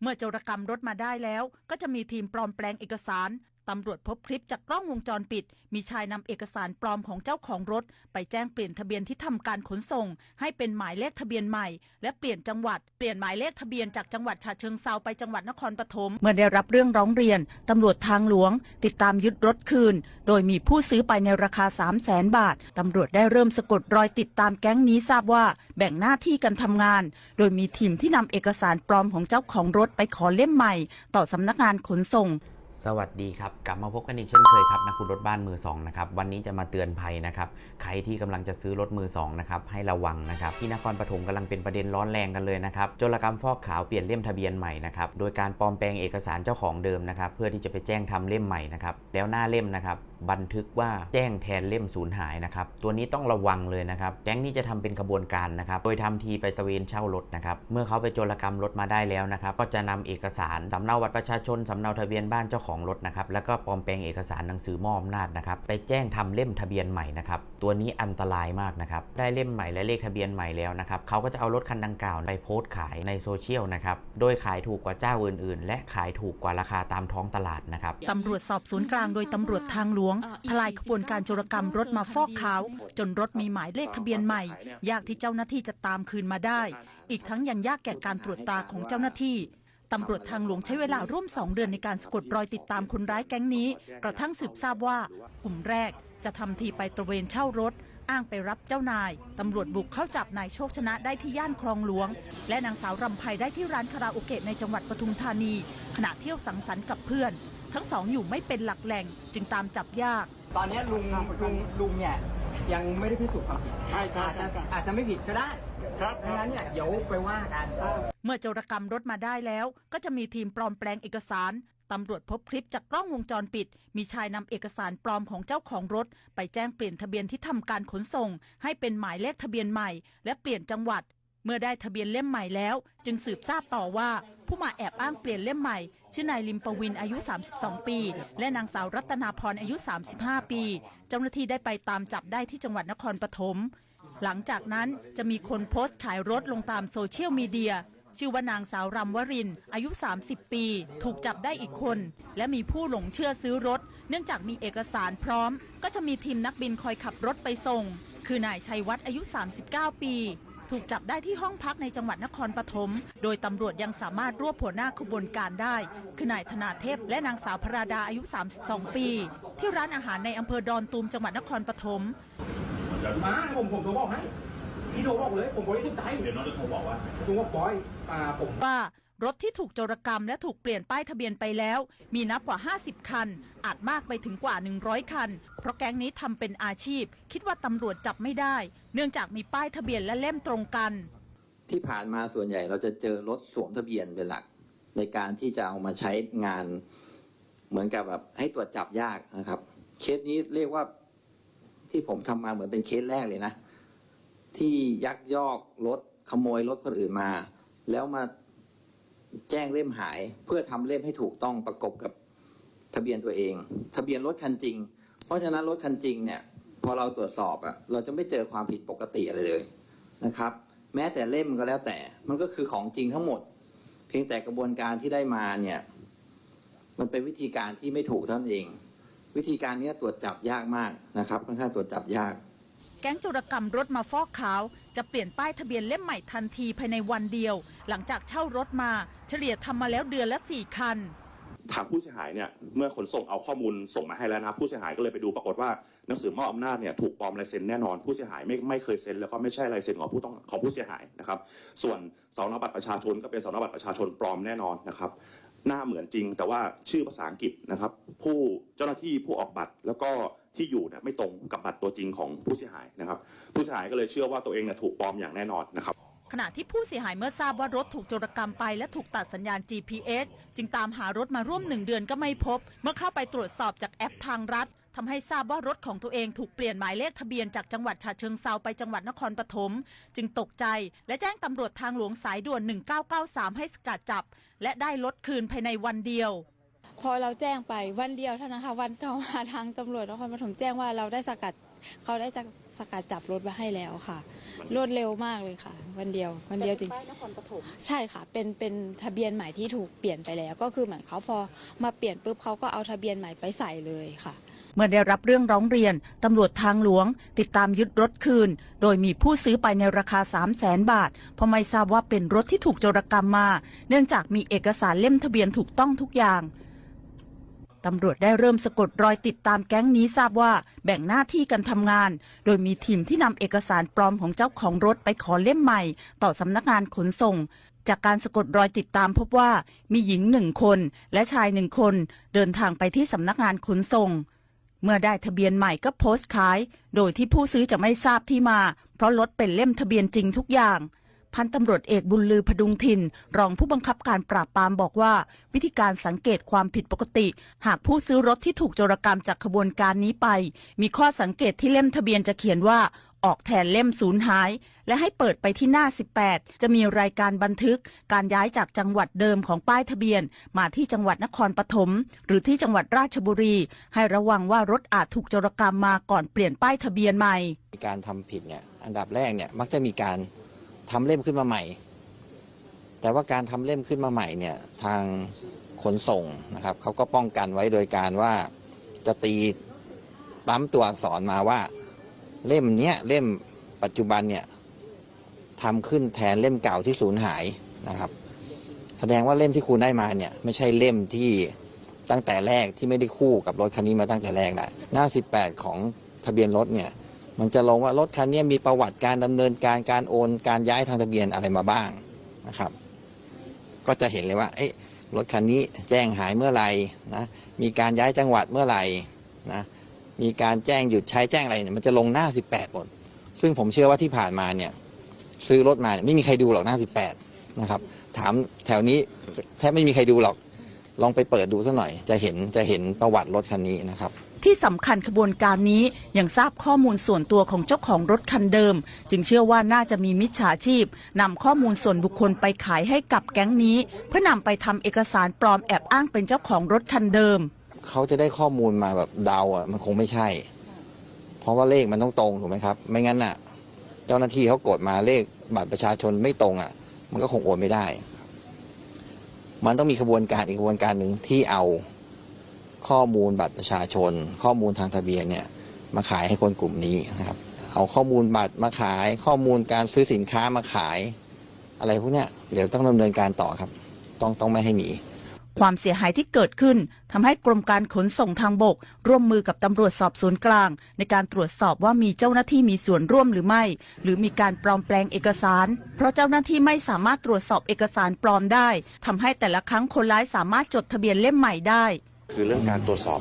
เมื่อโจรกรรมรถมาได้แล้วก็จะมีทีมปลอมแปลงเอกสาร ตำรวจพบคลิปจากกล้องวงจรปิด มีชายนำเอกสารปลอมของเจ้าของรถ ไปแจ้งเปลี่ยนทะเบียนที่ทำการขนส่ง ให้เป็นหมายเลขทะเบียนใหม่ และเปลี่ยนจังหวัดเปลี่ยนหมายเลขทะเบียนจากจังหวัดฉะเชิงเซาไปจังหวัดนครปฐมเมื่อได้รับเรื่องร้องเรียนตำรวจทางหลวง ติดตามยึดรถคืน โดยมีผู้ซื้อไปในราคา 3 0 0แสนบาทตำรวจได้เริ่มสะกดรอยติดตามแก๊งนี้ทราบว่าแบ่งหน้าที่กันทำงาน โดยมีทีมที่นำเอกสารปลอมของเจ้าของรถไปขอเล่มใหม่ ต่อสำนักงานขนส่ง สวัสดีครับ กลับมาพบกันอีกเช่นเคยครับนักคุณรถบ้านมือสองนะครับวันนี้จะมาเตือนภัยนะครับใครที่กำลังจะซื้อรถมือสองนะครับให้ระวังนะครับที่นครปฐมกำลังเป็นประเด็นร้อนแรงกันเลยนะครับโจรกรรมฟอกขาวเปลี่ยนเล่มทะเบียนใหม่นะครับโดยการปลอมแปลงเอกสารเจ้าของเดิมนะครับเพื่อที่จะไปแจ้งทำเล่มใหม่นะครับแล้วหน้าเล่มนะครับบันทึกว่าแจ้งแทนเล่มสูญหายนะครับ ตัวนี้ต้องระวังเลยนะครับ แก๊งนี้จะทำเป็นขบวนการนะครับ โดยทำทีไปตะเวนเช่ารถนะครับ เมื่อเขาไปโจรกรรมรถมาได้แล้วนะครับ ก็จะนำเอกสารสำเนาบัตรประชาชนสำเนาทะเบียนบ้านเจ้าของรถนะครับ แล้วก็ปลอมแปลงเอกสารหนังสือมอบอำนาจนะครับ ไปแจ้งทำเล่มทะเบียนใหม่นะครับ ตัวนี้อันตรายมากนะครับ ได้เล่มใหม่และเลขทะเบียนใหม่แล้วนะครับ เขาก็จะเอารถคันดังกล่าวไปโพสต์ขายในโซเชียลนะครับ โดยขายถูกกว่าเจ้าอื่นๆ และขายถูกกว่าราคาตามท้องตลาดนะครับตำรวจสอบสวนกลางโดยตำรวจทางหลวงทลายขบวนการโจรกรรมรถมาฟอกขาว จนรถมีหมายเลขทะเบียนใหม่ ยากที่เจ้าหน้าที่จะตามคืนมาได้ อีกทั้งยังยากแก่การตรวจตาของเจ้าหน้าที่ตำรวจทางหลวงใช้เวลาร่วม2เดือนในการสะกดรอยติดตามคนร้ายแก๊งนี้ กระทั่งสืบทราบว่ากลุ่มแรกจะทำทีไปตระเวนเช่ารถ อ้างไปรับเจ้านาย ตำรวจบุกเข้าจับนายโชคชนะได้ที่ย่านคลองหลวง และนางสาวรำไพได้ที่ร้านคาราโอเกะในจังหวัดปทุมธานี ขณะเที่ยวสังสรรค์กับเพื่อน ทั้งสองอยู่ไม่เป็นหลักแหล่งจึงตามจับยาก ตอนเนี้ยลุงลุงลุงเนี่ยยังไม่ได้พิสูจน์ความผิดใช่ครับอาจจะอาจจะไม่ผิดก็ได้ครับดังนั้นเนี่ยเดี๋ยวไปว่ากันเมื่อโจรกรรมรถมาได้แล้ว ก็จะมีทีมปลอมแปลงเอกสารตำรวจพบคลิปจากกล้องวงจรปิด มีชายนำเอกสารปลอมของเจ้าของรถ ไปแจ้งเปลี่ยนทะเบียนที่ทำการขนส่ง ให้เป็นหมายเลขทะเบียนใหม่ และเปลี่ยนจังหวัด เมื่อได้ทะเบียนเล่มใหม่แล้ว จึงสืบทราบต่อว่า ผู้มาแอบอ้างเปลี่ยนเล่มใหม่ ชื่อนายลิมปวินอายุ 32 ปี และนางสาวรัตนาพรอายุ 35 ปี เจ้าหน้าที่ได้ไปตามจับได้ที่จังหวัดนครปฐมหลังจากนั้นจะมีคนโพสต์ขายรถลงตามโซเชียลมีเดียชื่อว่านางสาวรำวริน อายุ 30 ปี ถูกจับได้อีกคน และมีผู้หลงเชื่อซื้อรถ เนื่องจากมีเอกสารพร้อม ก็จะมีทีมนักบินคอยขับรถไปส่ง คือนายชัยวัฒน์อายุ 39 ปี ถูกจับได้ที่ห้องพักในจังหวัดนครปฐม โดยตำรวจยังสามารถรวบหัวหน้าขบวนการได้ คือนายธนาเทพและนางสาวพราดาอายุ 32 ปี ที่ร้านอาหารในอำเภอดอนตูมจังหวัดนครปฐมมาผมผมโทรบอกให้พี่โทรบอกเลย ผมบริสุทธิ์ใจเดี๋ยวน้องจะโทรบอกว่าลุงว่าบอยอ่าผมว่า รถที่ถูกโจรกรรมและถูกเปลี่ยนป้ายทะเบียนไปแล้ว มีนับกว่า 50 คัน อาจมากไปถึงกว่า 100 คัน เพราะแก๊งนี้ทำเป็นอาชีพ คิดว่าตำรวจจับไม่ได้ เนื่องจากมีป้ายทะเบียนและเล่มตรงกัน ที่ผ่านมาส่วนใหญ่เราจะเจอรถสวมทะเบียนเป็นหลัก ในการที่จะเอามาใช้งาน เหมือนกับแบบให้ตรวจจับยากนะครับ เคสนี้เรียกว่าที่ผมทำมาเหมือนเป็นเคสแรกเลยนะ ที่ยักยอกรถขโมยรถคนอื่นมา แล้วมา แจ้งเล่มหาย เพื่อทำเล่มให้ถูกต้องประกบกับทะเบียนตัวเอง ทะเบียนรถคันจริง เพราะฉะนั้นรถคันจริงเนี่ยพอเราตรวจสอบอะเราจะไม่เจอความผิดปกติอะไรเลยนะครับ แม้แต่เล่มก็แล้วแต่มันก็คือของจริงทั้งหมด เพียงแต่กระบวนการที่ได้มาเนี่ยมันเป็นวิธีการที่ไม่ถูกเท่านั้นเอง วิธีการนี้ตรวจจับยากมากนะครับค่อนข้างตรวจจับยาก ก๊งโจรกรรมรถมาฟอกขาว จะเปลี่ยนป้ายทะเบียนเล่มใหม่ทันทีภายในวันเดียว หลังจากเช่ารถมา เฉลี่ยทำมาแล้วเดือนละสี่คันถามผู้เสียหายเนี่ยเมื่อขนส่งเอาข้อมูลส่งมาให้แล้วนะครับผู้เสียหายก็เลยไปดูปรากฏว่าหนังสือมอบอำนาจเนี่ยถูกปลอมลายเซ็นแน่นอนผู้เสียหายไม่ไม่เคยเซ็นแล้วก็ไม่ใช่ลายเซ็นของผู้ต้องของผู้เสียหายนะครับ ส่วนสำนาบัตรประชาชนก็เป็นสำนาบัตรประชาชนปลอมแน่นอนนะครับหน้าเหมือนจริง แต่ว่าชื่อภาษาอังกฤษนะครับ ผู้เจ้าหน้าที่ผู้ออกบัตรแล้วก็ ที่อยู่เนี่ยไม่ตรงกับบัตรตัวจริงของผู้เสียหายนะครับ ผู้เสียหายก็เลยเชื่อว่าตัวเองเนี่ยถูกปลอมอย่างแน่นอนนะครับ ขณะที่ผู้เสียหายเมื่อทราบว่ารถถูกโจรกรรมไปและถูกตัดสัญญาณ GPS จึงตามหารถมาร่วมหนึ่งเดือนก็ไม่พบ เมื่อเข้าไปตรวจสอบจากแอปทางรัฐทำให้ทราบว่ารถของตัวเองถูกเปลี่ยนหมายเลขทะเบียนจากจังหวัดฉะเชิงเซาไปจังหวัดนครปฐมจึงตกใจและแจ้งตำรวจทางหลวงสายด่วน 1993 ให้สกัดจับ และได้รถคืนภายในวันเดียว พอเราแจ้งไปวันเดียวเท่านั้นค่ะ วันต่อมาทางตำรวจนครปฐมแจ้งว่าเราได้สกัดเขาได้จะสกัดจับรถไว้ให้แล้วค่ะ รวดเร็วมากเลยค่ะ วันเดียว วันเดียวจริง ป้ายนครปฐมใช่ค่ะ เป็นเป็นทะเบียนใหม่ที่ถูกเปลี่ยนไปแล้ว ก็คือเหมือนเขาพอมาเปลี่ยนปุ๊บเขาก็เอาทะเบียนใหม่ไปใส่เลยค่ะ เมื่อได้รับเรื่องร้องเรียน ตำรวจทางหลวง ติดตามยึดรถคืน โดยมีผู้ซื้อไปในราคา 3 0 0แสนบาท เพราะไม่ทราบว่าเป็นรถที่ถูกโจรกรรมมา เนื่องจากมีเอกสารเล่มทะเบียนถูกต้องทุกอย่าง ตำรวจได้เริ่มสะกดรอยติดตามแก๊งนี้ทราบว่าแบ่งหน้าที่กันทำงาน โดยมีทีมที่นำเอกสารปลอมของเจ้าของรถไปขอเล่มใหม่ ต่อสำนักงานขนส่ง จากการสะกดรอยติดตามพบว่ามีหญิงหนึ่งคนและชายหนึ่งคน เดินทางไปที่สำนักงานขนส่ง เมื่อได้ทะเบียนใหม่ก็โพสต์ขาย โดยที่ผู้ซื้อจะไม่ทราบที่มา เพราะรถเป็นเล่มทะเบียนจริงทุกอย่าง พันตำรวจเอกบุญลือพดุงถิ่น รองผู้บังคับการปราบปรามบอกว่า วิธีการสังเกตความผิดปกติ หากผู้ซื้อรถที่ถูกโจรกรรมจากขบวนการนี้ไป มีข้อสังเกตที่เล่มทะเบียนจะเขียนว่าออกแทนเล่มสูญหาย และให้เปิดไปที่หน้า 18 จะมีรายการบันทึก การย้ายจากจังหวัดเดิมของป้ายทะเบียน มาที่จังหวัดนครปฐมหรือที่จังหวัดราชบุรี ให้ระวังว่ารถอาจถูกโจรกรรมมาก่อนเปลี่ยนป้ายทะเบียนใหม่ การทำผิดเนี่ยอันดับแรกเนี่ยมักจะมีการ ทำเล่มขึ้นมาใหม่ แต่ว่าการทำเล่มขึ้นมาใหม่เนี่ยทางขนส่งนะครับเขาก็ป้องกันไว้โดยการว่าจะตีปั๊มตัวอักษรมาว่า เล่มเนี้ยเล่มปัจจุบันเนี่ยทำขึ้นแทนเล่มเก่าที่สูญหายนะครับ แสดงว่าเล่มที่คุณได้มาเนี่ยไม่ใช่เล่มที่ตั้งแต่แรกที่ไม่ได้คู่กับรถคันนี้มาตั้งแต่แรกแหละหน้า 18 ของทะเบียนรถเนี่ย มันจะลงว่ารถคันนี้มีประวัติการดำเนินการการโอนการย้ายทางทะเบียนอะไรมาบ้างนะครับ ก็จะเห็นเลยว่า เอ๊ะรถคันนี้แจ้งหายเมื่อไหร่นะ มีการย้ายจังหวัดเมื่อไหร่นะ มีการแจ้งหยุดใช้แจ้งอะไรเนี่ยมันจะลงหน้า 18หมดซึ่งผมเชื่อว่าที่ผ่านมาเนี่ย ซื้อรถมาไม่มีใครดูหรอกหน้า 18 นะครับ ถามแถวนี้แทบไม่มีใครดูหรอก ลองไปเปิดดูสักหน่อย จะเห็นจะเห็นประวัติรถคันนี้นะครับที่สำคัญขบวนการนี้ยังทราบข้อมูลส่วนตัวของเจ้าของรถคันเดิม จึงเชื่อว่าน่าจะมีมิจฉาชีพนำข้อมูลส่วนบุคคลไปขายให้กับแก๊งนี้ เพื่อนำไปทำเอกสารปลอมแอบอ้างเป็นเจ้าของรถคันเดิม เขาจะได้ข้อมูลมาแบบเดาอะมันคงไม่ใช่ เพราะว่าเลขมันต้องตรงถูกไหมครับ ไม่งั้นอะ เจ้าหน้าที่เขากดมาเลขบัตรประชาชนไม่ตรงอะ มันก็คงโอนไม่ได้ มันต้องมีขบวนการอีกขบวนการหนึ่งที่เอา ข้อมูลบัตรประชาชน ข้อมูลทางทะเบียนเนี่ยมาขายให้คนกลุ่มนี้นะครับ เอาข้อมูลบัตรมาขาย ข้อมูลการซื้อสินค้ามาขาย อะไรพวกเนี้ยเดี๋ยวต้องดำเนินการต่อครับ ต้องต้องไม่ให้มีความเสียหายที่เกิดขึ้นทำให้กรมการขนส่งทางบก ร่วมมือกับตำรวจสอบสวนกลาง ในการตรวจสอบว่ามีเจ้าหน้าที่มีส่วนร่วมหรือไม่ หรือมีการปลอมแปลงเอกสาร เพราะเจ้าหน้าที่ไม่สามารถตรวจสอบเอกสารปลอมได้ทำให้แต่ละครั้งคนร้ายสามารถจดทะเบียนเล่มใหม่ได้ คือเรื่องการตรวจสอบ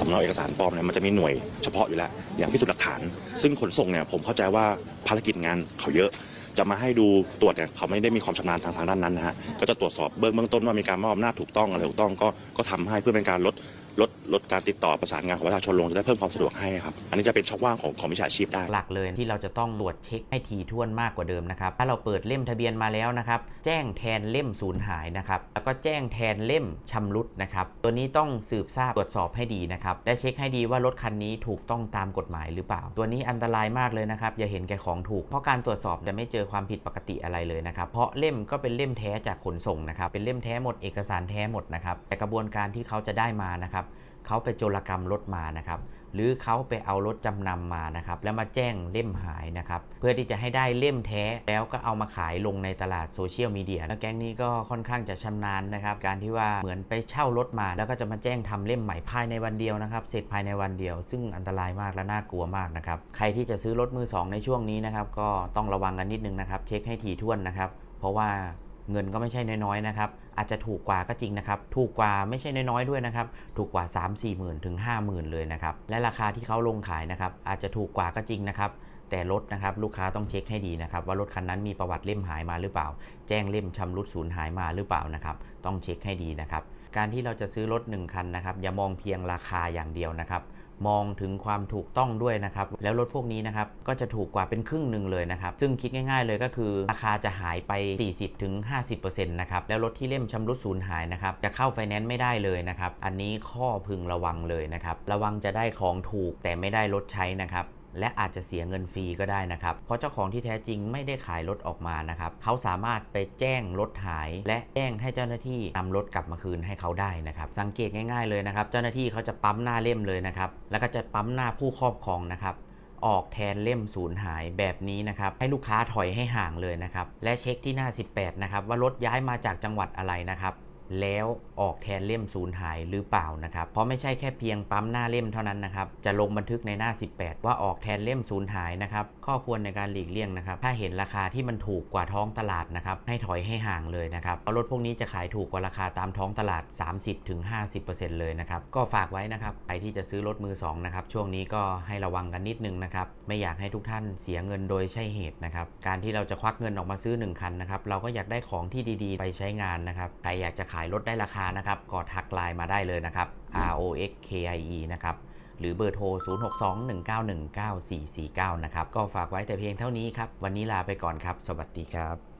สำเนาเอกสารปลอมเนี่ยมันจะมีหน่วยเฉพาะอยู่แล้ว อย่างพิสูจน์หลักฐาน ซึ่งขนส่งเนี่ยผมเข้าใจว่าภารกิจงานเขาเยอะ จะมาให้ดูตรวจเนี่ยเขาไม่ได้มีความชำนาญทางทางด้านนั้นนะฮะก็จะตรวจสอบเบื้องเบื้องต้นว่ามีการมอบอำนาจถูกต้องอะไรถูกต้องก็ก็ทำให้เพื่อเป็นการลด ลดลดการติดต่อประสานงานของประชาชนลงจะได้เพิ่มความสะดวกให้ครับ อันนี้จะเป็นช่องว่างของของวิชาชีพได้ หลักเลยที่เราจะต้องตรวจเช็คให้ทีท่วนมากกว่าเดิมนะครับ ถ้าเราเปิดเล่มทะเบียนมาแล้วนะครับ แจ้งแทนเล่มสูญหายนะครับ แล้วก็แจ้งแทนเล่มชำรุดนะครับ ตัวนี้ต้องสืบทราบตรวจสอบให้ดีนะครับ และเช็คให้ดีว่ารถคันนี้ถูกต้องตามกฎหมายหรือเปล่า ตัวนี้อันตรายมากเลยนะครับ อย่าเห็นแก่ของถูก เพราะการตรวจสอบจะไม่เจอความผิดปกติอะไรเลยนะครับ เพราะเล่มก็เป็นเล่มแท้จากขนส่งนะครับ เป็นเล่มแท้หมด เอกสารแท้หมดนะครับ แต่กระบวนการที่เขาจะได้มานะครับ เขาไปโจรกรรมรถมานะครับ หรือเขาไปเอารถจำนำมานะครับ แล้วมาแจ้งเล่มหายนะครับ เพื่อที่จะให้ได้เล่มแท้ แล้วก็เอามาขายลงในตลาดโซเชียลมีเดียแล้วแก๊งนี้ก็ค่อนข้างจะชำนาญนะครับ การที่ว่าเหมือนไปเช่ารถมา แล้วก็จะมาแจ้งทำเล่มใหม่ภายในวันเดียวนะครับ เสร็จภายในวันเดียว ซึ่งอันตรายมากและน่ากลัวมากนะครับ ใครที่จะซื้อรถมือสองในช่วงนี้นะครับ ก็ต้องระวังกันนิดนึงนะครับ เช็คให้ถี่ถ้วนนะครับ เพราะว่า เงินก็ไม่ใช่น้อยๆนะครับ อาจจะถูกกว่าก็จริงนะครับ ถูกกว่าไม่ใช่น้อยๆด้วยนะครับ ถูกกว่า 3 4หมื่นถึง 5 0,000 เลยนะครับ และราคาที่เขาลงขายนะครับ อาจจะถูกกว่าก็จริงนะครับ แต่รถนะครับลูกค้าต้องเช็คให้ดีนะครับ ว่ารถคันนั้นมีประวัติเล่มหายมาหรือเปล่า แจ้งเล่มชำรุดสูญหายมาหรือเปล่านะครับ ต้องเช็คให้ดีนะครับ การที่เราจะซื้อรถ1คันนะครับ อย่ามองเพียงราคาอย่างเดียวนะครับ มองถึงความถูกต้องด้วยนะครับ แล้วรถพวกนี้นะครับก็จะถูกกว่าเป็นครึ่งหนึ่งเลยนะครับ ซึ่งคิดง่ายๆเลยก็คือ ราคาจะหายไป 40-50%นะครับ แล้วรถที่เล่มชำรุดสูญหายนะครับ จะเข้าไฟแนนซ์ไม่ได้เลยนะครับ อันนี้ข้อพึงระวังเลยนะครับ ระวังจะได้ของถูกแต่ไม่ได้รถใช้นะครับ และอาจจะเสียเงินฟรีก็ได้นะครับ เพราะเจ้าของที่แท้จริงไม่ได้ขายรถออกมานะครับ เขาสามารถไปแจ้งรถหาย และแจ้งให้เจ้าหน้าที่นำรถกลับมาคืนให้เขาได้นะครับ สังเกตง่าย ๆเลยนะครับ เจ้าหน้าที่เขาจะปั๊มหน้าเล่มเลยนะครับ แล้วก็จะปั๊มหน้าผู้ครอบครองนะครับออกแทนเล่มสูญหายแบบนี้นะครับ ให้ลูกค้าถอยให้ห่างเลยนะครับ และเช็คที่หน้า 18 นะครับ ว่ารถย้ายมาจากจังหวัดอะไรนะครับ แล้วออกแทนเล่มสูญหายหรือเปล่านะครับ เพราะไม่ใช่แค่เพียงปั๊มหน้าเล่มเท่านั้นนะครับ จะลงบันทึกในหน้า 18 ว่าออกแทนเล่มสูญหายนะครับ ข้อควรในการหลีกเลี่ยงนะครับ ถ้าเห็นราคาที่มันถูกกว่าท้องตลาดนะครับ ให้ถอยให้ห่างเลยนะครับ เพราะรถพวกนี้จะขายถูกกว่าราคาตามท้องตลาด 30-50%เลยนะครับ ก็ฝากไว้นะครับ ใครที่จะซื้อรถมือสองนะครับ ช่วงนี้ก็ให้ระวังกันนิดนึงนะครับ ไม่อยากให้ทุกท่านเสียเงินโดยใช่เหตุนะครับ การที่เราจะควักเงินออกมาซื้อ1คันนะครับ เราก็อยากได้ของที่ดีๆ ไปใช้งานนะครับ ใครอยากจะขายรถได้ราคานะครับ ก็ทักไลน์มาได้เลยนะครับ R O X K I E นะครับ หรือเบอร์โทร 0621919449 นะครับ ก็ฝากไว้แต่เพียงเท่านี้ครับ วันนี้ลาไปก่อนครับ สวัสดีครับ